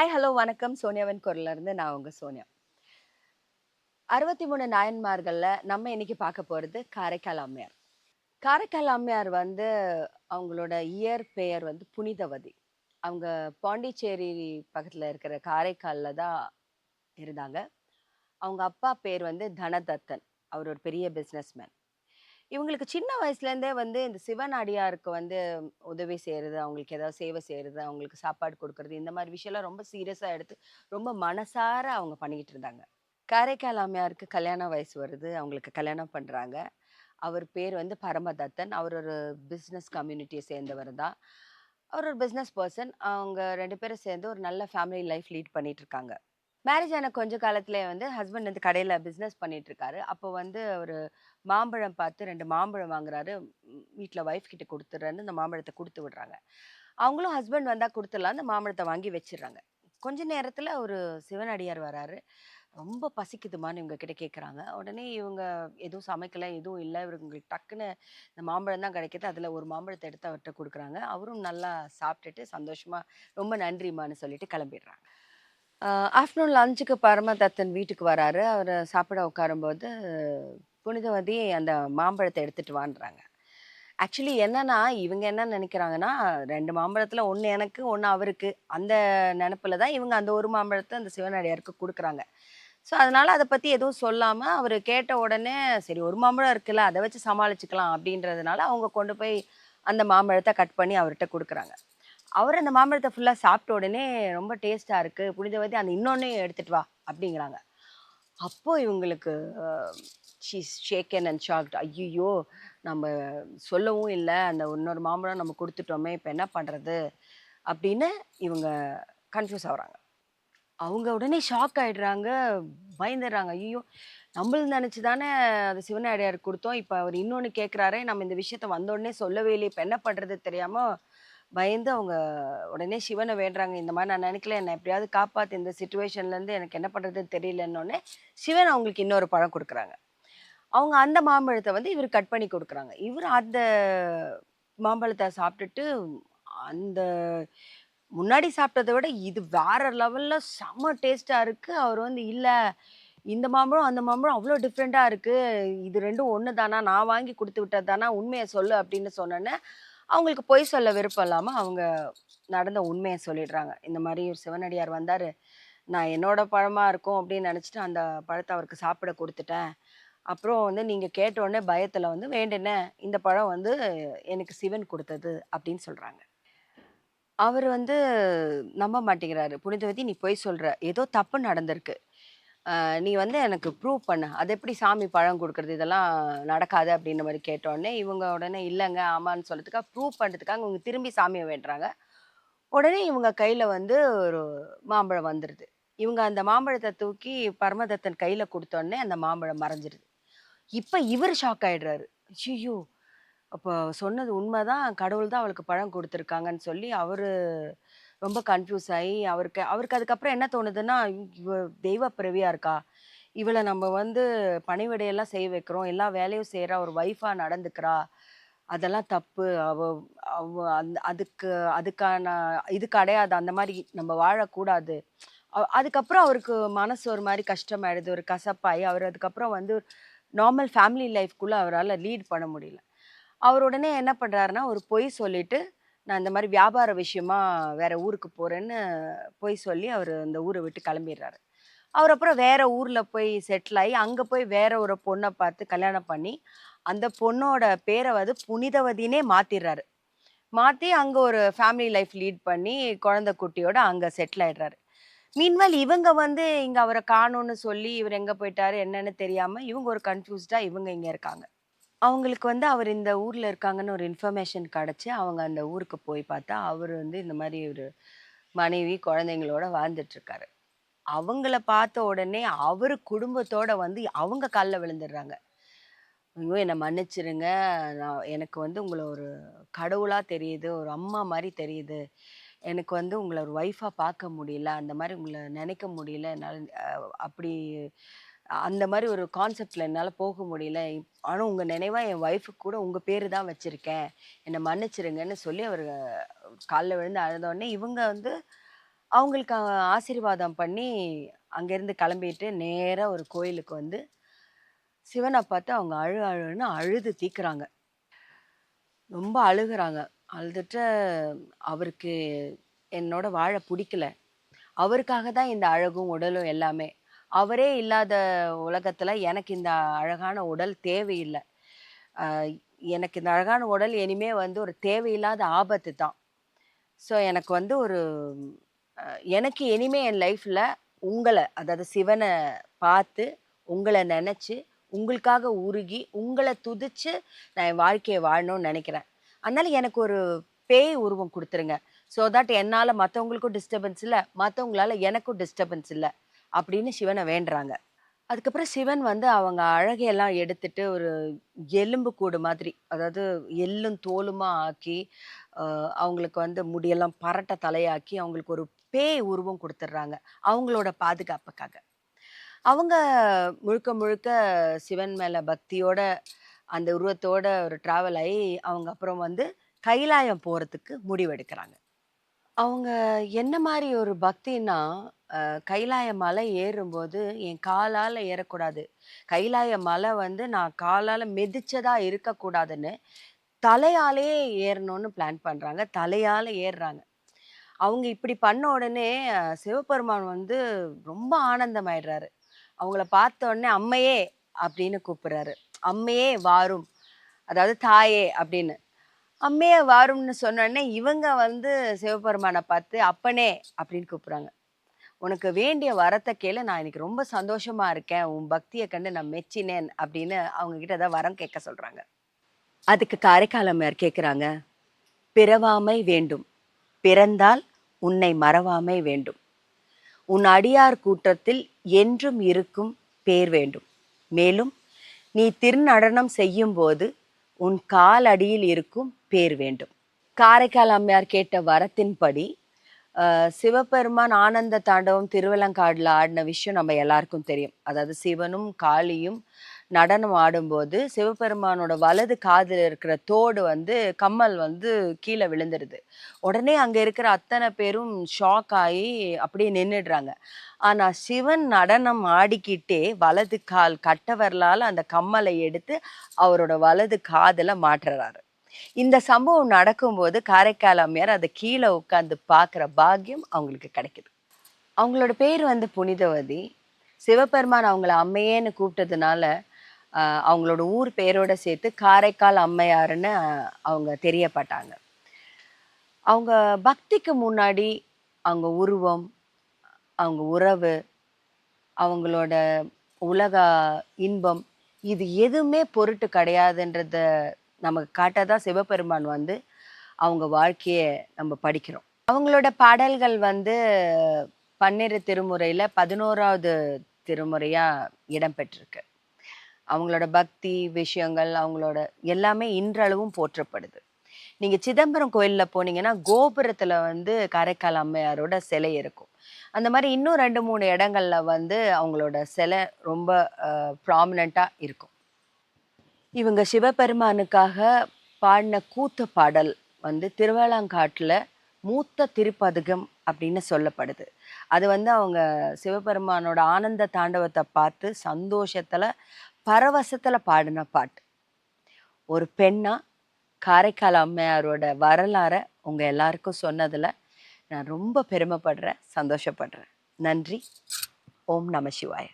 Hi hello வணக்கம். சோனியாவின் குரல்ல இருந்து நான் உங்க சோனியா. அறுபத்தி மூணு நாயன்மார்களில் நம்ம இன்னைக்கு பார்க்க போகிறது காரைக்கால் அம்மையார். காரைக்கால் அம்மையார் வந்து அவங்களோட இயர் பெயர் வந்து புனிதவதி. அவங்க பாண்டிச்சேரி பக்கத்தில் இருக்கிற காரைக்காலில் தான் இருந்தாங்க. அவங்க அப்பா பேர் வந்து தனதத்தன். அவர் ஒரு பெரிய பிஸ்னஸ்மேன் இவங்களுக்கு சின்ன வயசுலேருந்தே வந்து இந்த சிவனடியாருக்கு வந்து உதவி செய்கிறது அவங்களுக்கு ஏதாவது சேவை செய்கிறது அவங்களுக்கு சாப்பாடு கொடுக்கறது இந்த மாதிரி விஷயம்லாம் ரொம்ப சீரியஸாக எடுத்து ரொம்ப மனசார அவங்க பண்ணிக்கிட்டு இருந்தாங்க. காரைக்கால் அம்மையாருக்கு கல்யாண வயசு வருது அவங்களுக்கு கல்யாணம் பண்ணுறாங்க அவர் பேர் வந்து பரமதத்தன். அவர் ஒரு பிஸ்னஸ் கம்யூனிட்டியை சேர்ந்தவர் தான். அவர் ஒரு பிஸ்னஸ் பர்சன் அவங்க ரெண்டு பேரும் சேர்ந்து ஒரு நல்ல ஃபேமிலி லைஃப் லீட் பண்ணிகிட்டு இருக்காங்க. மேரேஜ் ஆன கொஞ்ச காலத்திலே வந்து ஹஸ்பண்ட் வந்து கடையில் பிஸ்னஸ் பண்ணிட்டு இருக்காரு அப்போ வந்து ஒரு மாம்பழம் பார்த்து ரெண்டு மாம்பழம் வாங்குறாரு. வீட்டில் ஒய்ஃப் கிட்ட கொடுத்துட்றேன்னு அந்த மாம்பழத்தை கொடுத்து விடுறாங்க. அவங்களும் ஹஸ்பண்ட் வந்தால் கொடுத்துடலாம். அந்த மாம்பழத்தை வாங்கி வச்சிடுறாங்க. கொஞ்ச நேரத்தில் ஒரு சிவனடியார் வராரு. ரொம்ப பசிக்குதுமான்னு இவங்க கிட்ட கேட்குறாங்க உடனே இவங்க எதுவும் சமைக்கலை எதுவும் இல்லை. இவங்களுக்கு டக்குன்னு இந்த மாம்பழம் தான் கிடைக்கிது. அதில் ஒரு மாம்பழத்தை எடுத்து அவர்கிட்ட கொடுக்குறாங்க. அவரும் நல்லா சாப்பிட்டுட்டு சந்தோஷமாக ரொம்ப நன்றிம்மான்னு சொல்லிட்டு கிளம்பிடுறாங்க. ஆஃப்டர்நூன் லஞ்சுக்கு பரமதத்தன் வீட்டுக்கு வராரு. அவர் சாப்பிட உட்காரும்போது புனிதவதி அந்த மாம்பழத்தை எடுத்துட்டு வான்றாங்க. ஆக்சுவலி என்னன்னா இவங்க என்ன நினைக்கிறாங்கன்னா ரெண்டு மாம்பழத்தில் ஒன்று எனக்கு ஒன்று அவருக்கு. அந்த நினப்பில் தான் இவங்க அந்த ஒரு மாம்பழத்தை அந்த சிவனடியாருக்கு கொடுக்குறாங்க. ஸோ அதனால் அதை பற்றி எதுவும் சொல்லாமல் அவர் கேட்ட உடனே சரி ஒரு மாம்பழம் இருக்குல்ல அதை வச்சு சமாளிச்சுக்கலாம். அப்படின்றதுனால அவங்க கொண்டு போய் அந்த மாம்பழத்தை கட் பண்ணி அவர்கிட்ட கொடுக்குறாங்க. அவர் அந்த மாம்பழத்தை ஃபுல்லாக சாப்பிட்ட உடனே ரொம்ப டேஸ்ட்டாக இருக்குது புனிதவதி அந்த இன்னொன்னே எடுத்துகிட்டு வா அப்படிங்கிறாங்க. அப்போது இவங்களுக்கு ஷீஸ் ஷேக்கன் அண்ட் ஷாக்ட் ஐயோ நம்ம சொல்லவும் இல்லை. அந்த இன்னொரு மாம்பழம் நம்ம கொடுத்துட்டோமே இப்போ என்ன பண்ணுறது அப்படின்னு இவங்க கன்ஃபியூஸ் ஆகுறாங்க. அவங்க உடனே ஷாக் ஆகிடுறாங்க பயந்துடுறாங்க. ஐயோ நம்மளும் நினச்சி தானே அது சிவனடியார் கொடுத்தோம். இப்போ அவர் இன்னொன்று கேட்குறாரே நம்ம இந்த விஷயத்த வந்தோடனே சொல்லவே இல்லை இப்போ என்ன பண்ணுறது தெரியாமல் பயந்து அவங்க உடனே சிவனை வேண்டுறாங்க. இந்த மாதிரி நான் நினைக்கல. என்னை எப்படியாவது காப்பாற்று இந்த சுச்சுவேஷன்லேருந்து எனக்கு என்ன பண்ணுறதுன்னு தெரியலன்னொடனே சிவன் அவங்களுக்கு இன்னொரு பழம் கொடுக்குறாங்க. அவங்க அந்த மாம்பழத்தை வந்து இவர் கட் பண்ணி கொடுக்குறாங்க. இவர் அந்த மாம்பழத்தை சாப்பிட்டுட்டு அந்த முன்னாடி சாப்பிட்டதை விட இது வேற லெவலில் செம்ம டேஸ்ட்டாக இருக்குது அவர் வந்து இல்லை இந்த மாம்பழம் அந்த மாம்பழம் அவ்வளோ டிஃப்ரெண்ட்டாக இருக்குது இது ரெண்டும் ஒன்று தானா நான் வாங்கி கொடுத்து விட்டது தானா? உண்மையை சொல்லு அப்படின்னு சொன்னோன்னே அவங்களுக்கு பொய் சொல்ல விருப்பம் இல்லாமல் அவங்க நடந்த உண்மையை சொல்லிடுறாங்க. இந்த மாதிரி ஒரு சிவனடியார் வந்தார். நான் என்னோட பழமாக இருக்கும் அப்படின்னு நினச்சிட்டு அந்த பழத்தை அவருக்கு சாப்பிட கொடுத்துட்டேன். அப்புறம் வந்து நீங்கள் கேட்டோடனே பயத்தில் வந்து வேண்டினேன் இந்த பழம் வந்து எனக்கு சிவன் கொடுத்தது அப்படின்னு சொல்கிறாங்க அவர் வந்து நம்ப மாட்டேங்கிறாரு. புனிதவதி நீ போய் சொல்கிற ஏதோ தப்பு நடந்திருக்கு. நீ வந்து எனக்கு ப்ரூவ் பண்ணு. அது எப்படி சாமி பழம் கொடுக்குறது? இதெல்லாம் நடக்காது. அப்படின்ற மாதிரி கேட்டோடனே இவங்க உடனே இல்லைங்க ஆமான்னு சொல்கிறதுக்காக ப்ரூவ் பண்ணுறதுக்காக இவங்க திரும்பி சாமியை வேண்டுறாங்க. உடனே இவங்க கையில் வந்து ஒரு மாம்பழம் வந்துடுது இவங்க அந்த மாம்பழத்தை தூக்கி பரமதத்தன் கையில் கொடுத்தோடனே அந்த மாம்பழம் மறைஞ்சிருது. இப்போ இவர் ஷாக் ஆகிடுறாரு ஐயோ அப்போ சொன்னது உண்மைதான். கடவுள் தான் அவளுக்கு பழம் கொடுத்துருக்காங்கன்னு சொல்லி அவர் ரொம்ப கன்ஃபியூஸ் ஆகி அவருக்கு அவருக்கு அதுக்கப்புறம் என்ன தோணுதுன்னா இவ தெய்வ பிறவியாக இருக்கா? இவளை நம்ம வந்து பணிவிடையெல்லாம் செய்ய வைக்கிறோம். எல்லா வேலையும் செய்கிறா ஒரு ஒய்ஃபாக நடந்துக்கிறா. அதெல்லாம் தப்பு. அவ அவ அந்த அதுக்கு அதுக்கான இது கிடையாது அந்த மாதிரி நம்ம வாழக்கூடாது. அதுக்கப்புறம் அவருக்கு மனசு ஒரு மாதிரி கஷ்டமாயிடுது. ஒரு கசப்பாயி. அவர் அதுக்கப்புறம் வந்து நார்மல் ஃபேமிலி லைஃப்குள்ளே அவரால் லீட் பண்ண முடியல. அவர் உடனே என்ன பண்ணுறாருன்னா ஒரு பொய் சொல்லிட்டு நான் இந்த மாதிரி வியாபார விஷயமா வேற ஊருக்கு போகிறேன்னு போய் சொல்லி அவர் அந்த ஊரை விட்டு கிளம்பிடுறாரு. அவர் அப்புறம் வேற ஊரில் போய் செட்டில் ஆகி அங்கே போய் வேற ஒரு பொண்ணை பார்த்து கல்யாணம் பண்ணி அந்த பொண்ணோட பேரை வந்து புனிதவதினே மாத்திடுறாரு. மாற்றி அங்கே ஒரு ஃபேமிலி லைஃப் லீட் பண்ணி குழந்தை குட்டியோட அங்கே செட்டில் ஆயிடுறாரு. மீன்வால் இவங்க வந்து இங்கே அவரை காணும்னு சொல்லி இவர் எங்கே போயிட்டாரு என்னன்னு தெரியாமல் இவங்க ஒரு கன்ஃபியூஸ்டாக இவங்க இங்கே இருக்காங்க. அவங்களுக்கு வந்து அவர் இந்த ஊரில் இருக்காங்கன்னு ஒரு இன்ஃபர்மேஷன் கிடச்சி அவங்க அந்த ஊருக்கு போய் பார்த்தா அவர் வந்து இந்த மாதிரி ஒரு மனைவி குழந்தைங்களோட வாழ்ந்துட்டு இருக்காரு. அவங்கள பார்த்த உடனே அவர் குடும்பத்தோட வந்து அவங்க காலில் விழுந்துடுறாங்க. ஐயோ என்னை மன்னிச்சிருங்க. நான் எனக்கு வந்து உங்களை ஒரு கடவுளாக தெரியுது ஒரு அம்மா மாதிரி தெரியுது. எனக்கு வந்து உங்களை ஒரு ஒய்ஃபாக பார்க்க முடியல. அந்த மாதிரி உங்களை நினைக்க முடியல. என்னால் அப்படி அந்த மாதிரி ஒரு கான்செப்டில் என்னால் போக முடியல. ஆனால் உங்கள் நினைவாக என் ஒய்ஃபுக்கு கூட உங்கள் பேர் தான் வச்சுருக்கேன். என்னை மன்னிச்சிருங்கன்னு சொல்லி அவர் காலில் விழுந்து அழுதோடனே இவங்க வந்து அவங்களுக்கு ஆசீர்வாதம் பண்ணி அங்கேருந்து கிளம்பிட்டு நேராக ஒரு கோயிலுக்கு வந்து சிவனை பார்த்து அவங்க அழு அழுன்னு அழுது தீக்குறாங்க. ரொம்ப அழுகுறாங்க. அழுதுட்டு அவருக்கு என்னோட வாழ பிடிக்கல. அவருக்காக தான் இந்த அழகும் உடலும் எல்லாமே. அவரே இல்லாத உலகத்தில் எனக்கு இந்த அழகான உடல் தேவையில்லை. எனக்கு இந்த அழகான உடல் இனிமே வந்து ஒரு தேவையில்லாத ஆபத்து தான். ஸோ எனக்கு வந்து ஒரு எனக்கு இனிமே என் லைஃப்பில் உங்களை அதாவது சிவனை பார்த்து உங்களை நினச்சி உங்களுக்காக உருகி உங்களை துதிச்சு நான் என் வாழ்க்கையை வாழணும்னு நினைக்கிறேன். அதனால எனக்கு ஒரு பேய் உருவம் கொடுத்துருங்க. ஸோ தட் என்னால் மற்றவங்களுக்கும் டிஸ்டர்பன்ஸ் இல்லை மற்றவங்களால எனக்கும் டிஸ்டர்பன்ஸ் இல்லை. அப்படின்னு சிவனை வேண்டுறாங்க. அதுக்கப்புறம் சிவன் வந்து அவங்க அழகையெல்லாம் எடுத்துட்டு ஒரு எலும்பு கூடு மாதிரி அதாவது எள்ளும் தோலுமா ஆக்கி அவங்களுக்கு வந்து முடியெல்லாம் பரட்ட தலையாக்கி அவங்களுக்கு ஒரு பேய் உருவம் கொடுத்துட்றாங்க அவங்களோட பாதுகாப்புக்காக. அவங்க முழுக்க முழுக்க சிவன் மேலே பக்தியோட அந்த உருவத்தோட ஒரு ட்ராவல் ஆகி அவங்க அப்புறம் வந்து கைலாயம் போகிறதுக்கு முடிவெடுக்கிறாங்க. அவங்க என்ன மாதிரி ஒரு பக்தின்னா கைலாய மலை ஏறும்போது என் காலால ஏறக்கூடாது. கைலாய மலை வந்து நான் காலால மிதிச்சதா இருக்கக்கூடாதுன்னு தலையாலே ஏறணும்னு பிளான் பண்றாங்க. தலையால ஏறுறாங்க. அவங்க இப்படி பண்ண உடனே சிவபெருமான் வந்து ரொம்ப ஆனந்தமாயிடுறாரு. அவங்கள பார்த்த உடனே அம்மையே! அப்படின்னு கூப்பிடுறாரு. அம்மையே வாரும். அதாவது தாயே! அப்படின்னு. அம்மையே வாரும்னு சொன்னோடனே இவங்க வந்து சிவபெருமானை பார்த்து அப்பனே அப்படின்னு கூப்பிட்றாங்க. உனக்கு வேண்டிய வரத்தை கேளு நான் இன்னைக்கு ரொம்ப சந்தோஷமா இருக்கேன். உன் பக்தியை கண்டு நான் மெச்சினேன் அப்படின்னு அவங்க கிட்ட ஏதாவது வரம் கேட்க சொல்றாங்க. அதுக்கு காரைக்காலம்மையார் கேட்குறாங்க பிறவாமை வேண்டும். பிறந்தால் உன்னை மறவாமை வேண்டும். உன் அடியார் கூட்டத்தில் என்றும் இருக்கும் பேர் வேண்டும். மேலும் நீ திருநடனம் செய்யும்போது உன் கால் அடியில் இருக்கும் பேர் வேண்டும். காரைக்கால் அம்மையார் கேட்ட வரத்தின்படி சிவபெருமான் ஆனந்த தாண்டவம் திருவலங்காடுல ஆடின விஷயம் நம்ம எல்லாருக்கும் தெரியும். அதாவது சிவனும் காளியும் நடனம் ஆடும்போது சிவபெருமானோட வலது காதில் இருக்கிற தோடு வந்து கம்மல் வந்து கீழே விழுந்துருது. உடனே அங்கே இருக்கிற அத்தனை பேரும் ஷாக் ஆகி அப்படியே நின்றுடுறாங்க ஆனால் சிவன் நடனம் ஆடிக்கிட்டே வலது கால் கட்டவர்களால் அந்த கம்மலை எடுத்து அவரோட வலது காதில் மாற்றுறாரு. இந்த சம்பவம் நடக்கும்போது காரைக்கால் அம்மையார் அதை கீழே உட்காந்து பார்க்குற பாக்கியம் அவங்களுக்கு கிடைக்குது. அவங்களோட பேர் வந்து புனிதவதி. சிவபெருமான் அவங்கள அம்மையேன்னு கூப்பிட்டதுனால அவங்களோட ஊர் பேரோட சேர்த்து காரைக்கால் அம்மையாருன்னு அவங்க தெரியப்பட்டாங்க. அவங்க பக்திக்கு முன்னாடி அவங்க உருவம் அவங்க உறவு அவங்களோட உலக இன்பம் இது எதுவுமே பொருட்டு கிடையாதுன்றத நமக்கு காட்டதான் சிவபெருமான் வந்து அவங்க வாழ்க்கையை நம்ம படிக்கிறோம். அவங்களோட பாடல்கள் வந்து பன்னிரு திருமுறையில் பதினோராவது திருமுறையாக இடம்பெற்றிருக்கு. அவங்களோட பக்தி விஷயங்கள் அவங்களோட எல்லாமே இன்றளவும் போற்றப்படுது. நீங்கள் சிதம்பரம் கோயிலில் போனீங்கன்னா கோபுரத்தில் வந்து காரைக்கால் அம்மையாரோட சிலை இருக்கும். அந்த மாதிரி இன்னும் ரெண்டு மூணு இடங்கள்ல வந்து அவங்களோட சிலை ரொம்ப ப்ராமினண்ட்டாக இருக்கும். இவங்க சிவபெருமானுக்காக பாடின கூத்து பாடல் வந்து திருவேளாங்காட்டுல மூத்த திருப்பதுகம் அப்படின்னு சொல்லப்படுது. அது வந்து அவங்க சிவபெருமானோட ஆனந்த தாண்டவத்தை பார்த்து சந்தோஷத்தில் பரவசத்தில் பாடின பாட்டு. ஒரு பெண்ணா காரைக்கால் அம்மையாரோட வரலாறை உங்கள் எல்லாருக்கும் சொன்னதில் நான் ரொம்ப பெருமைப்படுறேன் சந்தோஷப்படுறேன். நன்றி. ஓம் நம சிவாய.